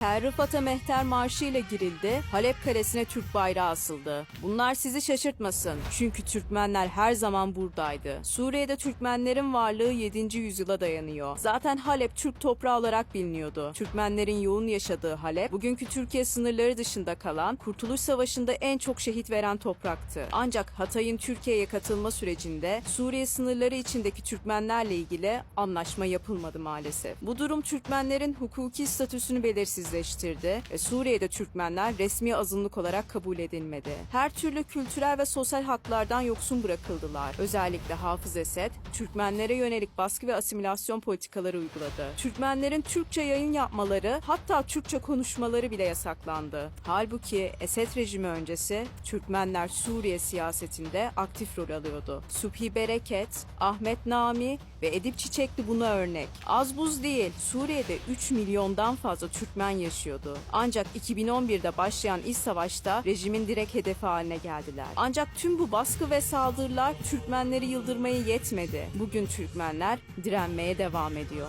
Her Rıfat'a Mehter Marşı ile girildi, Halep Kalesi'ne Türk bayrağı asıldı. Bunlar sizi şaşırtmasın. Çünkü Türkmenler her zaman buradaydı. Suriye'de Türkmenlerin varlığı 7. yüzyıla dayanıyor. Zaten Halep Türk toprağı olarak biliniyordu. Türkmenlerin yoğun yaşadığı Halep, bugünkü Türkiye sınırları dışında kalan, Kurtuluş Savaşı'nda en çok şehit veren topraktı. Ancak Hatay'ın Türkiye'ye katılma sürecinde Suriye sınırları içindeki Türkmenlerle ilgili anlaşma yapılmadı maalesef. Bu durum Türkmenlerin hukuki statüsünü belirsizleştirdi ve Suriye'de Türkmenler resmi azınlık olarak kabul edilmedi. Her türlü kültürel ve sosyal haklardan yoksun bırakıldılar. Özellikle Hafız Esed, Türkmenlere yönelik baskı ve asimilasyon politikaları uyguladı. Türkmenlerin Türkçe yayın yapmaları, hatta Türkçe konuşmaları bile yasaklandı. Halbuki Esed rejimi öncesi Türkmenler Suriye siyasetinde aktif rol alıyordu. Subhi Bereket, Ahmet Nami ve Edip Çiçekli buna örnek. Az buz değil, Suriye'de 3 milyondan fazla Türkmen yaşıyordu. Ancak 2011'de başlayan iç savaşta rejimin direkt hedefi haline geldiler. Ancak tüm bu baskı ve saldırılar Türkmenleri yıldırmaya yetmedi. Bugün Türkmenler direnmeye devam ediyor.